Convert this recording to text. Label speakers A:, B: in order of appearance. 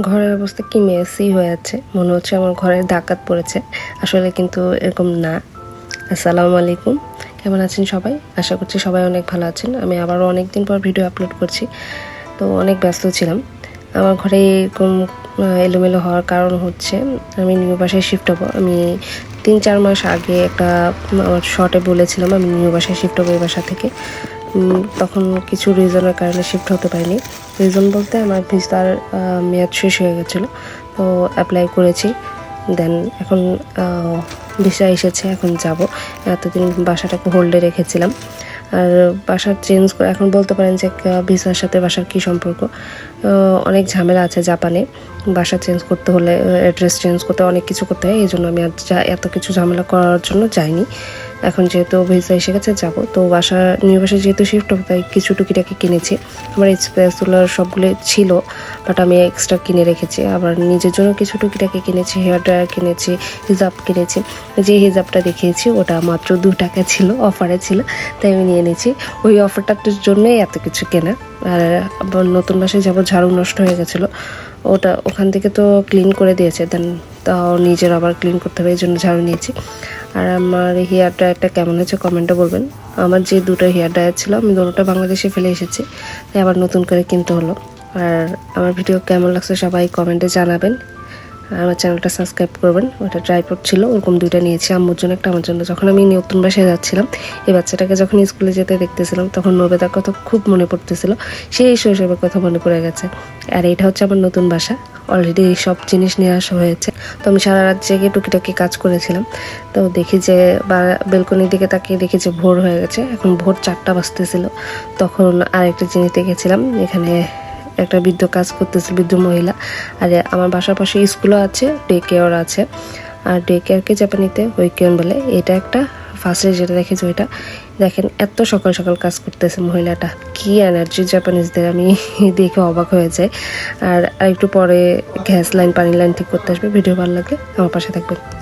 A: ঘরের অবস্থা কি মেসি হয়ে আছে? মনে হচ্ছে আমার ঘরে ডাকাত পড়েছে। আসলে কিন্তু এরকম না। আসসালামু আলাইকুম। কেমন আছেন সবাই? আশা করছি সবাই অনেক ভালো আছেন। আমি আবারও অনেক দিন পর ভিডিও আপলোড করছি। তো অনেক ব্যস্ত ছিলাম। আমার ঘরে এরকম এলোমেলো হওয়ার কারণ হচ্ছে আমি নিউ বাসায় শিফট হব। আমি তিন চার মাস আগে একটা আমার শর্টে বলেছিলাম আমি নিউ বাসায় শিফট হব এই বাসা থেকে। তখন কিছু রিজনের কারণে শিফট হতে পারিনি। রিজন বলতে আমার ভিসার মেয়াদ শেষ হয়ে গেছিল, তো অ্যাপ্লাই করেছি। দেন এখন ভিসা এসেছে, এখন যাব। এতদিন বাসাটাকে হোল্ডে রেখেছিলাম। আর বাসা চেঞ্জ করে এখন বলতে পারেন যে ভিসার সাথে বাসার কী সম্পর্ক? অনেক ঝামেলা আছে জাপানে। বাসা চেঞ্জ করতে হলে অ্যাড্রেস চেঞ্জ করতে অনেক কিছু করতে হয়, এই জন্য আমি আর এত কিছু ঝামেলা করার জন্য যাইনি। এখন যেহেতু ভিসা এসে গেছে, যাব। তো বাসা নিউ বাসায় যেহেতু শিফট হবে, তাই কিছু টুকিটাকি কিনেছি। আমার স্পেসগুলোর সবগুলো ছিল বাট আমি এক্সট্রা কিনে রেখেছি। আবার নিজের জন্য কিছু টুকিটাকি কিনেছি হেয়ার ড্রায়ার কিনেছি হিজাব কিনেছি। যে হিজাবটা দেখিয়েছি, ওটা মাত্র দু টাকা ছিল অফারে ছিল, তাই আমি নিয়ে নিয়েছি। ওই অফারটার জন্যই এত কিছু কেনা। আর নতুন বাসায় যাব ঝাড়ু নষ্ট হয়ে গেছিল। ওটা ওখান থেকে তো ক্লিন করে দিয়েছে দেন তাও নিজের আবার ক্লিন করতে হবে, এই জন্য ঝাড়ু নিয়েছি। আর আমার হেয়ার ড্রায়ারটা কেমন হয়েছে কমেন্টে বলবেন। আমার যে দুটো হেয়ার ড্রায়ার ছিল, আমি দুটোটা বাংলাদেশে ফেলে এসেছি, তাই আবার নতুন করে কিনতে হলো। আর আমার ভিডিও কেমন লাগছে সবাই কমেন্টে জানাবেন। আর আমার চ্যানেলটা সাবস্ক্রাইব করবেন। ওটা ট্রাইপড ছিল, ওরকম দুইটা নিয়েছি। আম্মুর জন্য একটা, আমার জন্য। যখন আমি নতুন বাসায় যাচ্ছিলাম, এই বাচ্চাটাকে যখন স্কুলে যেতে দেখতেছিলাম, তখন নবেদার কথা খুব মনে পড়তেছিল। সেই শৈশবের কথা মনে পড়ে গেছে। আর এটা হচ্ছে আমার নতুন বাসা। অলরেডি সব জিনিস নিয়ে আসা হয়েছে। তো আমি সারা রাত জেগে টুকিটাকি কাজ করেছিলাম। তো দেখি যে বা, বেলকনির দিকে তাকিয়ে দেখি যে ভোর হয়ে গেছে। এখন ভোর চারটা বাজতেছিল। তখন আরেকটা জিনিস দেখেছিলাম, এখানে একটা বৃদ্ধ কাজ করতেছে, বৃদ্ধ মহিলা। আর আমার বাসার পাশে স্কুলও আছে ডে কেয়ার আছে। আর ডে কেয়ারকে জাপানিতে ওইকেন বলে। এটা একটা ফার্স্টে যেটা দেখেছি ওইটা। দেখেন, এত সকাল সকাল কাজ করতেছে মহিলাটা। কি এনার্জি জাপানিজদের আমি দেখে অবাক হয়ে যাই। আর একটু পরে গ্যাস লাইন, পানি লাইন ঠিক করতে আসবে। ভিডিও ভালো লাগলে আমার পাশে থাকবেন।